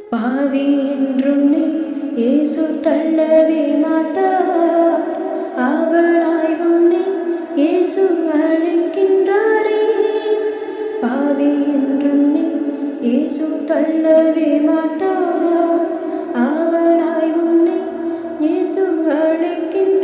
பாவி என்றுன்னை இயேசு தள்ளவே மாட்டார். அவளாய் உன்னை இயேசு அழைக்கின்றாரே. பாவி என்றுன்னை இயேசு தள்ளவே மாட்டார். அவளாய் உன்னை இயேசு அழைக்கின்றார்